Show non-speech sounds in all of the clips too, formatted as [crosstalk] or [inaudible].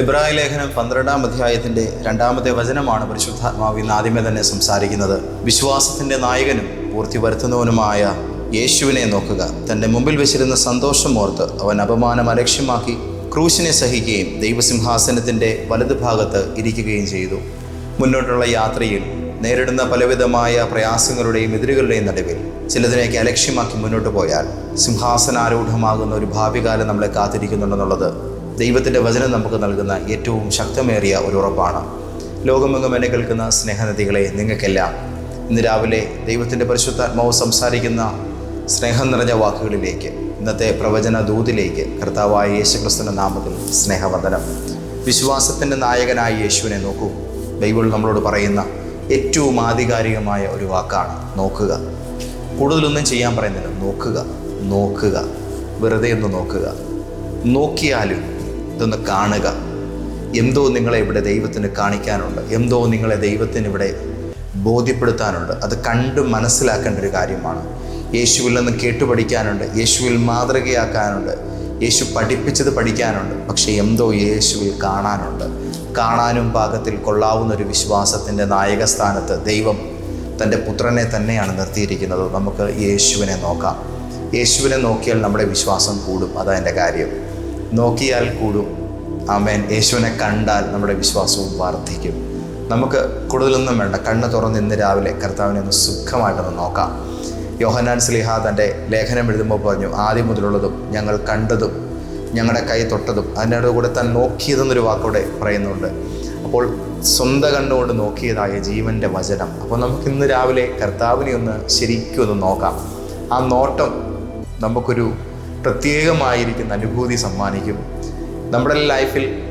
ഇബ്രാഹിം ലേഖനം പന്ത്രണ്ടാം അധ്യായത്തിന്റെ രണ്ടാമത്തെ വചനമാണ് പരിശുദ്ധാത്മാവ് ഇന്ന് ആദ്യമേ തന്നെ സംസാരിക്കുന്നത്. വിശ്വാസത്തിന്റെ നായകനും പൂർത്തി വരുത്തുന്നവനുമായ യേശുവിനെ നോക്കുക. തന്റെ മുമ്പിൽ വെച്ചിരുന്ന സന്തോഷം ഓർത്ത് അവൻ അപമാനം അലക്ഷ്യമാക്കി ക്രൂശിനെ സഹിക്കുകയും ദൈവസിംഹാസനത്തിന്റെ വലതുഭാഗത്ത് ഇരിക്കുകയും ചെയ്തു. മുന്നോട്ടുള്ള യാത്രയിൽ നേരിടുന്ന പലവിധമായ പ്രയാസങ്ങളുടെയും എതിരുകളുടെയും നടുവിൽ ചിലതിനെയൊക്കെ അലക്ഷ്യമാക്കി മുന്നോട്ട് പോയാൽ സിംഹാസനാരൂഢമാകുന്ന ഒരു ഭാവികാലം നമ്മളെ കാത്തിരിക്കുന്നുണ്ടെന്നുള്ളത് ദൈവത്തിന്റെ വചനം നമുക്ക് നൽകുന്ന ഏറ്റവും ശക്തമേറിയ ഒരു ഉറപ്പാണ്. ലോകമെങ്ങും എന്നെ കേൾക്കുന്ന സ്നേഹനദികളെ നിങ്ങൾക്കെല്ലാം ഇന്ന് രാവിലെ ദൈവത്തിന്റെ പരിശുദ്ധാത്മാവ് സംസാരിക്കുന്ന സ്നേഹം നിറഞ്ഞ വാക്കുകളിലേക്ക് ഇന്നത്തെ പ്രവചന ദൂതിലേക്ക് കർത്താവായ യേശുക്രിസ്തുവിന്റെ നാമത്തിൽ സ്നേഹവന്ദനം വിശ്വാസത്തിന്റെ നായകനായ യേശുവിനെ നോക്കൂ. ബൈബിൾ നമ്മളോട് പറയുന്ന ഏറ്റവും ആധികാരികമായ ഒരു വാക്കാണ് നോക്കുക. കൂടുതലൊന്നും ചെയ്യാൻ പറയുന്നില്ല. നോക്കുക. നോക്കുക. വെറുതെ ഒന്ന് നോക്കുക. നോക്കിയാലും ഇതൊന്ന് കാണുക. എന്തോ നിങ്ങളെ ഇവിടെ ദൈവത്തിന് കാണിക്കാനുണ്ട്. എന്തോ നിങ്ങളെ ദൈവത്തിന് ഇവിടെ ബോധ്യപ്പെടുത്താനുണ്ട്. അത് കണ്ട് മനസ്സിലാക്കേണ്ട ഒരു കാര്യമാണ്. യേശുവിൽ നിന്ന് കേട്ടുപഠിക്കാനുണ്ട് യേശുവിൽ മാതൃകയാക്കാനുണ്ട്. യേശു പഠിപ്പിച്ചത് പഠിക്കാനുണ്ട്. പക്ഷേ എന്തോ യേശുവിൽ കാണാനുണ്ട്. കാണാനും പാകത്തിൽ കൊള്ളാവുന്ന ഒരു വിശ്വാസത്തിന്റെ നായക സ്ഥാനത്ത് ദൈവം തന്റെ പുത്രനെ തന്നെയാണ് നിർത്തിയിരിക്കുന്നത്. നമുക്ക് യേശുവിനെ നോക്കാം. യേശുവിനെ നോക്കിയാൽ നമ്മുടെ വിശ്വാസം കൂടും. അതാ എന്റെ കാര്യം. നോക്കിയാൽ കൂടും. ആമേൻ. യേശുവിനെ കണ്ടാൽ നമ്മുടെ വിശ്വാസവും വർദ്ധിക്കും. നമുക്ക് കൂടുതലൊന്നും വേണ്ട. കണ്ണ് തുറന്ന് ഇന്ന് രാവിലെ കർത്താവിനെ ഒന്ന് സുഖമായിട്ടൊന്ന് നോക്കാം. യോഹനാൻ സ്ലിഹ തന്റെ ലേഖനം എഴുതുമ്പോൾ പറഞ്ഞു ആദ്യം മുതലുള്ളതും ഞങ്ങൾ കണ്ടതും ഞങ്ങളുടെ കൈ തൊട്ടതും അതിന്റെ കൂടെ താൻ നോക്കിയതെന്നൊരു വാക്കോടെ പറയുന്നുണ്ട്. അപ്പോൾ സ്വന്തം കണ്ണുകൊണ്ട് നോക്കിയതായ ജീവന്റെ വചനം. അപ്പോൾ നമുക്ക് ഇന്ന് രാവിലെ കർത്താവിനെ ഒന്ന് ശരിക്കും ഒന്ന് നോക്കാം. ആ നോട്ടം നമുക്കൊരു പ്രത്യേകമായിരിക്കുന്ന അനുഭൂതി സമ്മാനിക്കും. നമ്മുടെ ലൈഫിൽ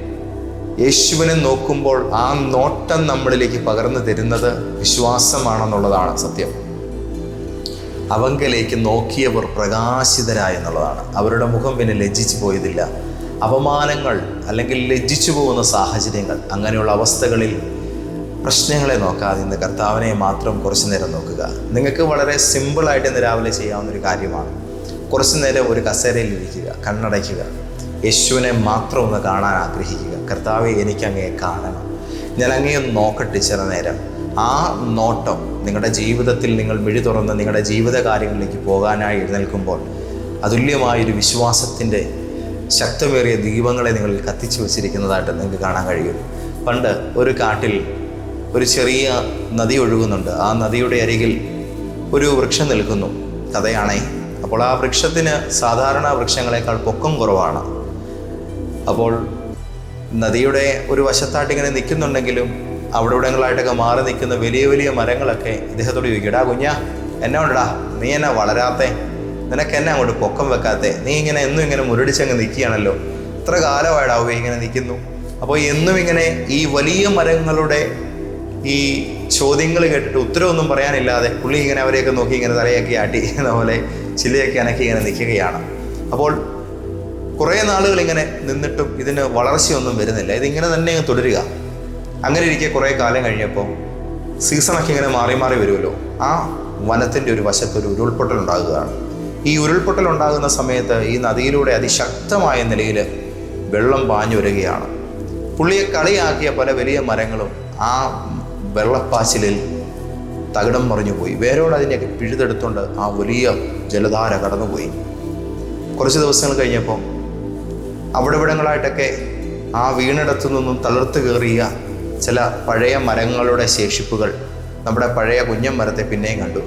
യേശുവിനെ നോക്കുമ്പോൾ ആ നോട്ടം നമ്മളിലേക്ക് പകർന്നു തരുന്നത് വിശ്വാസമാണെന്നുള്ളതാണ് സത്യം. അവങ്കലേക്ക് നോക്കിയവർ പ്രകാശിതരായ എന്നുള്ളതാണ്. അവരുടെ മുഖം പിന്നെ ലജ്ജിച്ചു പോയതില്ല. അപമാനങ്ങൾ അല്ലെങ്കിൽ ലജ്ജിച്ചു പോകുന്ന സാഹചര്യങ്ങൾ അങ്ങനെയുള്ള അവസ്ഥകളിൽ പ്രശ്നങ്ങളെ നോക്കാതെ ഇന്ന് കർത്താവിനെ മാത്രം കുറച്ചു നേരം നോക്കുക. നിങ്ങൾക്ക് വളരെ സിമ്പിളായിട്ട് ഇന്ന് രാവിലെ ചെയ്യാവുന്ന ഒരു കാര്യമാണ്. കുറച്ചു നേരം ഒരു കസേരയിൽ ഇരിക്കുക കണ്ണടയ്ക്കുക. യേശുവിനെ മാത്രം ഒന്ന് കാണാൻ ആഗ്രഹിക്കുക. കർത്താവെ എനിക്ക് അങ്ങയെ കാണണം. ഞാൻ അങ്ങേ ഒന്ന് നോക്കട്ടെ ചില നേരം ആ നോട്ടം നിങ്ങളുടെ ജീവിതത്തിൽ നിങ്ങൾ മിഴി തുറന്ന് നിങ്ങളുടെ ജീവിത കാര്യങ്ങളിലേക്ക് പോകാനായി എഴുന്നേൽക്കുമ്പോൾ അതുല്യമായൊരു വിശ്വാസത്തിന്റെ ശക്തമേറിയ ദീപങ്ങളെ നിങ്ങൾ കത്തിച്ചു വച്ചിരിക്കുന്നതായിട്ട് നിങ്ങൾക്ക് കാണാൻ കഴിയും. പണ്ട് ഒരു കാട്ടിൽ ഒരു ചെറിയ നദി ഒഴുകുന്നുണ്ട്. ആ നദിയുടെ അരികിൽ ഒരു വൃക്ഷം നിൽക്കുന്നു. കഥയാണേ. അപ്പോൾ ആ വൃക്ഷത്തിന് സാധാരണ വൃക്ഷങ്ങളെക്കാൾ പൊക്കം കുറവാണ്. അപ്പോൾ നദിയുടെ ഒരു വശത്തായിട്ട് ഇങ്ങനെ നിൽക്കുന്നുണ്ടെങ്കിലും അവിടെ ഇവിടങ്ങളായിട്ടൊക്കെ മാറി നിൽക്കുന്ന വലിയ വലിയ മരങ്ങളൊക്കെ ഇദ്ദേഹത്തോട് ചോദിക്കും എടാ കുഞ്ഞാ എന്നെ ഉണ്ടടാ നീ എന്നെ വളരാത്തെ? നിനക്ക് എന്നെ അങ്ങോട്ട് പൊക്കം വെക്കാത്തെ? നീ ഇങ്ങനെ എന്നും ഇങ്ങനെ മുരടിച്ചങ്ങ് നിൽക്കുകയാണല്ലോ. ഇത്ര കാലമായിടാവുക ഇങ്ങനെ നിൽക്കുന്നു? അപ്പോൾ എന്നും ഇങ്ങനെ ഈ വലിയ മരങ്ങളുടെ ഈ ചോദ്യങ്ങൾ കേട്ടിട്ട് ഉത്തരവൊന്നും പറയാനില്ലാതെ പുള്ളി ഇങ്ങനെ അവരെയൊക്കെ നോക്കി ഇങ്ങനെ തലയൊക്കെ ആട്ടി എന്ന പോലെ ചിലയൊക്കെ അനക്കി ഇങ്ങനെ നിൽക്കുകയാണ്. അപ്പോൾ കുറേ നാളുകൾ ഇങ്ങനെ നിന്നിട്ടും ഇതിന് വളർച്ചയൊന്നും വരുന്നില്ല. ഇതിങ്ങനെ തന്നെ തുടരുക. അങ്ങനെ ഇരിക്കെ കുറേ കാലം കഴിഞ്ഞപ്പോൾ സീസണൊക്കെ ഇങ്ങനെ മാറി മാറി വരുമല്ലോ. ആ വനത്തിന്റെ ഒരു വശത്ത് ഒരു ഉരുൾപൊട്ടൽ ഉണ്ടാകുകയാണ്. ഈ ഉരുൾപൊട്ടൽ ഉണ്ടാകുന്ന സമയത്ത് ഈ നദിയിലൂടെ അതിശക്തമായ നിലയിൽ വെള്ളം പാഞ്ഞു വരികയാണ്. പുള്ളിയെ കളിയാക്കിയ പല വലിയ മരങ്ങളും ആ വെള്ളപ്പാച്ചിലിൽ തകിടം മറിഞ്ഞു പോയി. വേരോട് അതിനെയൊക്കെ പിഴുതെടുത്തുകൊണ്ട് ആ വലിയ ജലധാര കടന്നുപോയി. കുറച്ച് ദിവസങ്ങൾ കഴിഞ്ഞപ്പോൾ അവിടെ ഇവിടങ്ങളായിട്ടൊക്കെ ആ വീണിടത്തു നിന്നും തളർത്ത് കയറിയ ചില പഴയ മരങ്ങളുടെ ശേഷിപ്പുകൾ നമ്മുടെ പഴയ കുഞ്ഞൻ മരത്തെ പിന്നെയും കണ്ടു.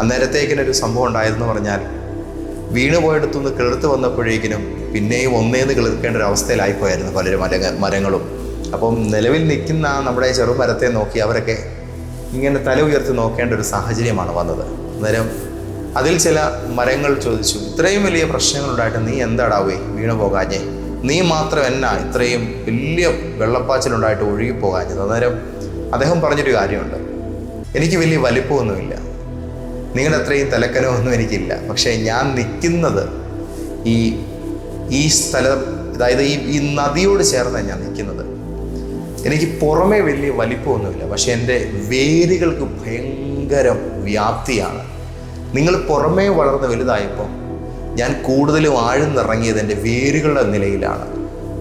അന്നേരത്തേക്കിനൊരു സംഭവം ഉണ്ടായതെന്ന് പറഞ്ഞാൽ വീണ് പോയിടത്തുനിന്ന് കിളിർത്ത് വന്നപ്പോഴേക്കിനും പിന്നെയും ഒന്നേന്ന് കിളിർക്കേണ്ട ഒരു അവസ്ഥയിലായിപ്പോയായിരുന്നു പലരും മര മരങ്ങളും. അപ്പം നിലവിൽ നിൽക്കുന്ന നമ്മുടെ ചെറുമരത്തെ നോക്കി അവരൊക്കെ ഇങ്ങനെ തല ഉയർത്തി നോക്കേണ്ട ഒരു സാഹചര്യമാണ് വന്നത്. അന്നേരം അതിൽ ചില മരങ്ങൾ ചോദിച്ചു ഇത്രയും വലിയ പ്രശ്നങ്ങളുണ്ടായിട്ട് നീ എന്താടാവേ? വീണു പോകാഞ്ഞേ. നീ മാത്രം എന്നാ ഇത്രയും വലിയ വെള്ളപ്പാച്ചിലുണ്ടായിട്ട് ഒഴുകി പോകാഞ്ഞത്? അന്നേരം അദ്ദേഹം പറഞ്ഞൊരു കാര്യമുണ്ട്. എനിക്ക് വലിയ വലിപ്പമൊന്നുമില്ല. നിങ്ങളുടെ അത്രയും തലക്കനമൊന്നും എനിക്കില്ല. പക്ഷേ ഞാൻ നിൽക്കുന്നത് ഈ ഈ സ്ഥലം അതായത് ഈ ഈ നദിയോട് ചേർന്നാണ് ഞാൻ നിൽക്കുന്നത്. എനിക്ക് പുറമേ വലിയ വലിപ്പമൊന്നുമില്ല. പക്ഷേ എന്റെ വേരുകൾക്ക് ഭയങ്കര വ്യാപ്തിയാണ്. നിങ്ങൾ പുറമേ വളർന്ന് വലുതായപ്പോൾ ഞാൻ കൂടുതലും ആഴ്ന്നിറങ്ങിയത് എന്റെ വേരുകളുടെ നിലയിലാണ്.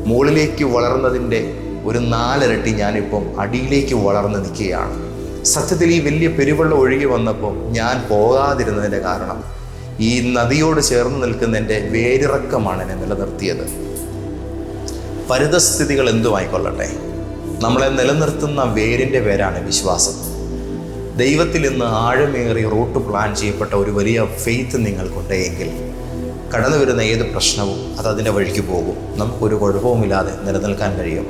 മുകളിലേക്ക് വളർന്നതിന്റെ ഒരു നാലിരട്ടി ഞാനിപ്പം അടിയിലേക്ക് വളർന്ന് നിൽക്കുകയാണ്. സത്യത്തിൽ ഈ വലിയ പെരുവെള്ളം ഒഴുകി വന്നപ്പോൾ ഞാൻ പോകാതിരുന്നതിന്റെ കാരണം ഈ നദിയോട് ചേർന്ന് നിൽക്കുന്ന എന്റെ വേരിറക്കമാണ് എന്നെ നിലനിർത്തിയത്. പരിതസ്ഥിതികൾ എന്തുമായിക്കൊള്ളട്ടെ നമ്മളെ നിലനിർത്തുന്ന വേരിന്റെ പേരാണ് വിശ്വാസം. ദൈവത്തിൽ നിന്ന് ആഴമേറി റൂട്ട് പ്ലാൻ ചെയ്യപ്പെട്ട ഒരു വലിയ ഫെയ്ത്ത് നിങ്ങൾക്കുണ്ടെങ്കിൽ കടന്നു വരുന്ന ഏത് പ്രശ്നവും അത് അതിന്റെ വഴിക്ക് പോകും. നമുക്കൊരു കുഴപ്പവുമില്ലാതെ നിലനിൽക്കാൻ കഴിയും.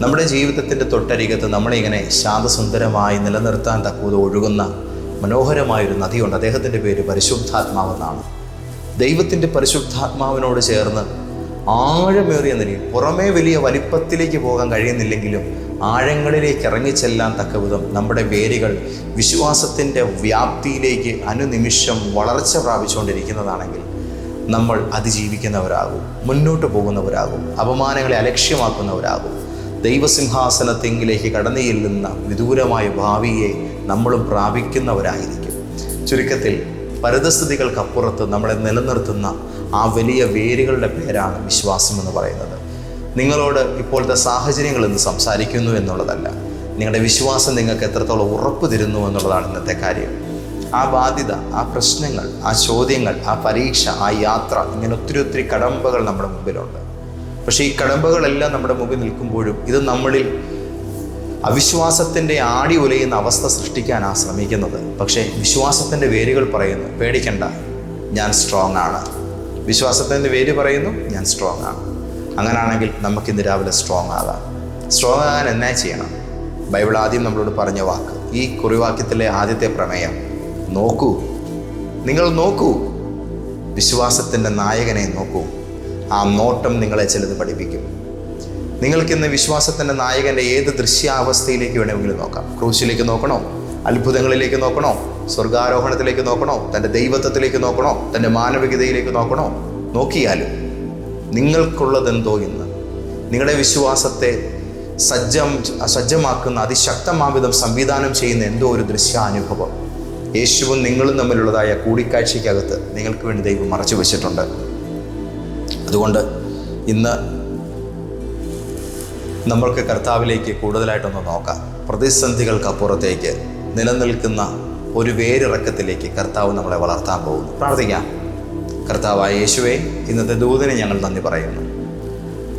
നമ്മുടെ ജീവിതത്തിന്റെ തൊട്ടരികത്ത് നമ്മളിങ്ങനെ ശാന്തസുന്ദരമായി നിലനിർത്താൻ തക്കൂത് ഒഴുകുന്ന മനോഹരമായൊരു നദിയുണ്ട്. അദ്ദേഹത്തിന്റെ പേര് പരിശുദ്ധാത്മാവെന്നാണ്. ദൈവത്തിന്റെ പരിശുദ്ധാത്മാവിനോട് ചേർന്ന് ആഴമേറിയ നിലയിൽ പുറമേ വലിയ വലിപ്പത്തിലേക്ക് പോകാൻ കഴിയുന്നില്ലെങ്കിലും ആഴങ്ങളിലേക്ക് ഇറങ്ങിച്ചെല്ലാൻ തക്ക വിധം നമ്മുടെ വേരുകൾ വിശ്വാസത്തിന്റെ വ്യാപ്തിയിലേക്ക് അനുനിമിഷം വളർച്ച പ്രാപിച്ചുകൊണ്ടിരിക്കുന്നതാണെങ്കിൽ നമ്മൾ അതിജീവിക്കുന്നവരാകും മുന്നോട്ട് പോകുന്നവരാകും അപമാനങ്ങളെ അലക്ഷ്യമാക്കുന്നവരാകും. ദൈവസിംഹാസനത്തെങ്കിലേക്ക് കടന്നു ചെല്ലുന്ന വിദൂരമായ ഭാവിയെ നമ്മളും പ്രാപിക്കുന്നവരായിരിക്കും. ചുരുക്കത്തിൽ പരിതസ്ഥിതികൾക്കപ്പുറത്ത് നമ്മളെ നിലനിർത്തുന്ന ആ വലിയ വേരുകളുടെ പേരാണ് വിശ്വാസം എന്ന് പറയുന്നത്. നിങ്ങളോട് ഇപ്പോഴത്തെ സാഹചര്യങ്ങൾ ഇന്ന് സംസാരിക്കുന്നു എന്നുള്ളതല്ല. നിങ്ങളുടെ വിശ്വാസം നിങ്ങൾക്ക് എത്രത്തോളം ഉറപ്പ് തരുന്നു എന്നുള്ളതാണ് ഇന്നത്തെ കാര്യം. ആ ബാധ്യത ആ പ്രശ്നങ്ങൾ ആ ചോദ്യങ്ങൾ ആ പരീക്ഷ ആ യാത്ര ഇങ്ങനെ ഒത്തിരി ഒത്തിരി കടമ്പകൾ നമ്മുടെ മുമ്പിലുണ്ട്. പക്ഷേ ഈ കടമ്പകളെല്ലാം നമ്മുടെ മുമ്പിൽ നിൽക്കുമ്പോഴും ഇത് നമ്മളിൽ അവിശ്വാസത്തിന്റെ ആടി ഉലയുന്ന അവസ്ഥ സൃഷ്ടിക്കാനാണ് ശ്രമിക്കുന്നത്. പക്ഷേ വിശ്വാസത്തിന്റെ വേരുകൾ പറയുന്നു പേടിക്കണ്ട ഞാൻ സ്ട്രോങ് ആണ്. വിശ്വാസത്തിന്റെ പേര് പറയുന്നു ഞാൻ സ്ട്രോങ് ആണ്. അങ്ങനാണെങ്കിൽ നമുക്കിന്ന് രാവിലെ സ്ട്രോങ് ആകാം. സ്ട്രോങ് ആകാൻ എന്നാ ചെയ്യണം? ബൈബിൾ ആദ്യം നമ്മളോട് പറഞ്ഞ വാക്ക്. ഈ കുറിവാക്യത്തിലെ ആദ്യത്തെ പ്രമേയം നോക്കൂ. നിങ്ങൾ നോക്കൂ. വിശ്വാസത്തിന്റെ നായകനെ നോക്കൂ. ആ നോട്ടം നിങ്ങളെ ചിലത് പഠിപ്പിക്കും. നിങ്ങൾക്കിന്ന് വിശ്വാസത്തിന്റെ നായകന്റെ ഏത് ദൃശ്യാവസ്ഥയിലേക്ക് വേണമെങ്കിലും നോക്കാം. ക്രൂശിലേക്ക് നോക്കണോ? അത്ഭുതങ്ങളിലേക്ക് നോക്കണോ? സ്വർഗാരോഹണത്തിലേക്ക് നോക്കണോ? തന്റെ ദൈവത്വത്തിലേക്ക് നോക്കണോ? തന്റെ മാനവികതയിലേക്ക് നോക്കണോ? നോക്കിയാലും നിങ്ങൾക്കുള്ളതെന്തോ ഇന്ന്. നിങ്ങളുടെ വിശ്വാസത്തെ സജ്ജം സജ്ജമാക്കുന്ന അതിശക്തമാവിധം സംവിധാനം ചെയ്യുന്ന എന്തോ ഒരു ദൃശ്യാനുഭവം. യേശുവും നിങ്ങളും തമ്മിലുള്ളതായ കൂടിക്കാഴ്ചയ്ക്കകത്ത് നിങ്ങൾക്ക് വേണ്ടി ദൈവം മറച്ചു വെച്ചിട്ടുണ്ട്. അതുകൊണ്ട് ഇന്ന് നമ്മൾക്ക് കർത്താവിലേക്ക് കൂടുതലായിട്ടൊന്ന് നോക്കാം. പ്രതിസന്ധികൾക്കപ്പുറത്തേക്ക് നിലനിൽക്കുന്ന ഒരു വേരിറക്കത്തിലേക്ക് കർത്താവ് നമ്മളെ വളർത്താൻ പോകുന്നു. പ്രാർത്ഥിക്കാം. കർത്താവായ യേശുവെ ഇന്നത്തെ ദൂതനെ ഞങ്ങൾ നന്ദി പറയുന്നു.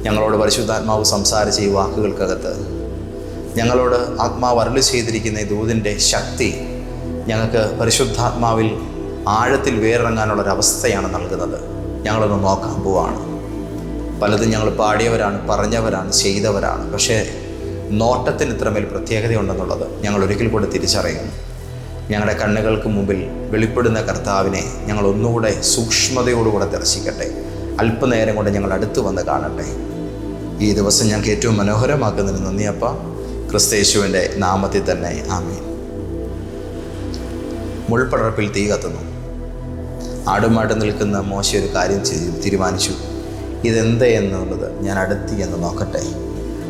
ഞങ്ങളോട് പരിശുദ്ധാത്മാവ് സംസാരിച്ച ഈ വാക്കുകൾക്കകത്ത് ഞങ്ങളോട് ആത്മാവ് അരളി ചെയ്തിരിക്കുന്ന ഈ ദൂതിന്റെ ശക്തി ഞങ്ങൾക്ക് പരിശുദ്ധാത്മാവിൽ ആഴത്തിൽ വേറിറങ്ങാനുള്ളൊരവസ്ഥയാണ് നൽകുന്നത്. ഞങ്ങളൊന്ന് നോക്കാൻ പോവാണ്. പലതും ഞങ്ങൾ പാടിയവരാണ് പറഞ്ഞവരാണ് ചെയ്തവരാണ്. പക്ഷേ നോട്ടത്തിന് ഇത്രമേൽ പ്രത്യേകതയുണ്ടെന്നുള്ളത് ഞങ്ങൾ ഒരിക്കൽ കൂടെ തിരിച്ചറിയുന്നു. ഞങ്ങളുടെ കണ്ണുകൾക്ക് മുമ്പിൽ വെളിപ്പെടുന്ന കർത്താവിനെ ഞങ്ങൾ ഒന്നുകൂടെ സൂക്ഷ്മതയോടുകൂടെ ദർശിക്കട്ടെ. അല്പനേരം കൊണ്ട് ഞങ്ങൾ അടുത്ത് വന്ന് കാണട്ടെ. ഈ ദിവസം ഞങ്ങൾക്ക് ഏറ്റവും മനോഹരമാക്കുന്നതിന് നന്ദിയപ്പ ക്രിസ്തേശുവിന്റെ നാമത്തിൽ തന്നെ ആമീൻ. മുൾപ്പടർപ്പിൽ തീ കത്തുന്നു. ആടുമാട്ട് നിൽക്കുന്ന മോശം ഒരു കാര്യം തീരുമാനിച്ചു. ഇതെന്ത് എന്നുള്ളത് ഞാൻ അടുത്തി എന്ന് നോക്കട്ടെ.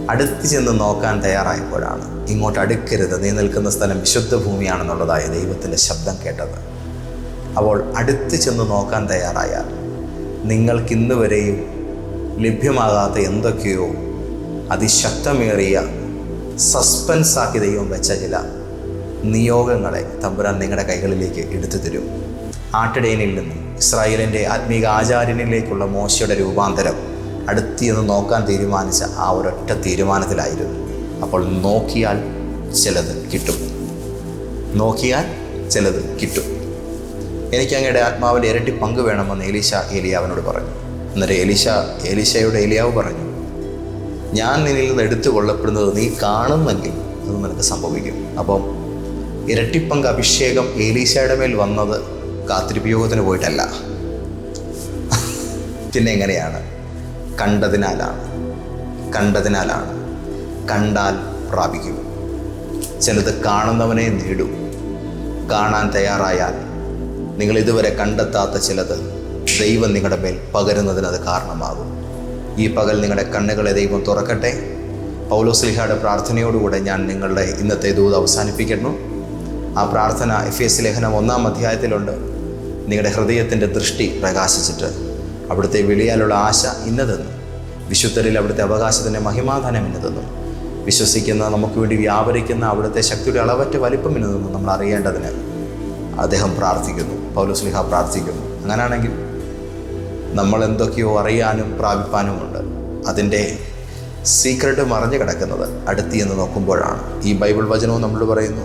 അടുത്ത് ചെന്ന് നോക്കാൻ തയ്യാറായപ്പോഴാണ് ഇങ്ങോട്ട് അടുക്കരുത് നീ നിൽക്കുന്ന സ്ഥലം വിശുദ്ധ ഭൂമിയാണെന്നുള്ളതായ ദൈവത്തിന്റെ ശബ്ദം കേട്ടത്. അപ്പോൾ അടുത്ത് ചെന്ന് നോക്കാൻ തയ്യാറായാൽ നിങ്ങൾക്കിന്ന് വരെയും ലഭ്യമാകാത്ത എന്തൊക്കെയോ അതിശക്തമേറിയ സസ്പെൻസാക്കി ദൈവം വെച്ച ചില നിയോഗങ്ങളെ തമ്പുരാൻ നിങ്ങളുടെ കൈകളിലേക്ക് എടുത്തു തരും. ആട്ടിടയനിൽ നിന്നും ഇസ്രായേലിന്റെ ആത്മീക ആചാര്യനിലേക്കുള്ള മോശയുടെ രൂപാന്തരം അടുത്ത് എന്ന് നോക്കാൻ തീരുമാനിച്ച ആ ഒരൊറ്റ തീരുമാനത്തിലായിരുന്നു. അപ്പോൾ നോക്കിയാൽ ചിലത് കിട്ടും. നോക്കിയാൽ ചിലത് കിട്ടും. എനിക്ക് അങ്ങയുടെ ആത്മാവിന്റെ ഇരട്ടി പങ്ക് വേണമെന്ന് എലീശ ഏലിയാവിനോട് പറഞ്ഞു. എന്നിട്ട് എലീശ എലീശയോട് ഏലിയാവ് പറഞ്ഞു ഞാൻ നിന്നിൽ നിന്ന് എടുത്തു കൊള്ളപ്പെടുന്നത് നീ കാണുന്നെങ്കിൽ അത് നിനക്ക് സംഭവിക്കും. അപ്പം ഇരട്ടിപ്പങ്ക് അഭിഷേകം ഏലീശയുടെ മേൽ വന്നത് കാത്തിരിപ്പയോഗത്തിന് പോയിട്ടല്ല. [laughs] പിന്നെ എങ്ങനെയാണ്? കണ്ടതിനാലാണ്. കണ്ടതിനാലാണ്. കണ്ടാൽ പ്രാപിക്കും. ചിലത് കാണുന്നവനെ നേടും. കാണാൻ തയ്യാറായാൽ നിങ്ങൾ ഇതുവരെ കണ്ടെത്താത്ത ചിലത് ദൈവം നിങ്ങളുടെ മേൽ പകരുന്നതിന് അത് കാരണമാകും. ഈ പകൽ നിങ്ങളുടെ കണ്ണുകളെ ദൈവം തുറക്കട്ടെ. പൗലോസ്ലിഹയുടെ പ്രാർത്ഥനയോടുകൂടെ ഞാൻ നിങ്ങളുടെ ഇന്നത്തെ ദൂത് അവസാനിപ്പിക്കുന്നു. ആ പ്രാർത്ഥന എഫ് എസ് ലേഖനം ഒന്നാം അധ്യായത്തിലുണ്ട്. നിങ്ങളുടെ ഹൃദയത്തിന്റെ ദൃഷ്ടി പ്രകാശിച്ചിട്ട് അവിടുത്തെ വിളിയാലുള്ള ആശ ഇന്നതെന്നും വിശുദ്ധരിൽ അവിടുത്തെ അവകാശത്തിന്റെ മഹിമാധനം ഇന്നതെന്നും വിശ്വസിക്കുന്ന നമുക്ക് വേണ്ടി വ്യാപരിക്കുന്ന അവിടുത്തെ ശക്തിയുടെ അളവറ്റ വലിപ്പം ഇന്നതെന്നും നമ്മൾ അറിയേണ്ടതിന് അദ്ദേഹം പ്രാർത്ഥിക്കുന്നു. പൗലുസ്ലിഹ പ്രാർത്ഥിക്കുന്നു. അങ്ങനെയാണെങ്കിൽ നമ്മൾ എന്തൊക്കെയോ അറിയാനും പ്രാപിപ്പാനുമുണ്ട്. അതിന്റെ സീക്രട്ട് മറഞ്ഞു കിടക്കുന്നത് അടുത്തി എന്ന് നോക്കുമ്പോഴാണ്. ഈ ബൈബിൾ വചനവും നമ്മൾ പറയുന്നു.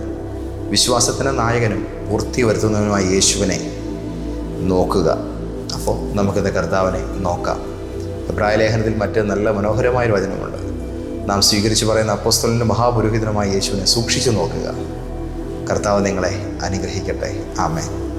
വിശ്വാസത്തിന്റെ നായകനും പൂർത്തി വരുത്തുന്നതിനുമായി യേശുവിനെ നോക്കുക. അപ്പോൾ നമുക്കിത് കർത്താവിനെ നോക്കാം. പ്രായലേഖനത്തിൽ മറ്റ് നല്ല മനോഹരമായൊരു വചനമുണ്ട്. നാം സ്വീകരിച്ച് പറയുന്ന അപ്പോസ്തലിന്റെ മഹാപുരോഹിതനുമായ യേശുവിനെ സൂക്ഷിച്ചു നോക്കുക. കർത്താവ് നിങ്ങളെ അനുഗ്രഹിക്കട്ടെ. ആമേ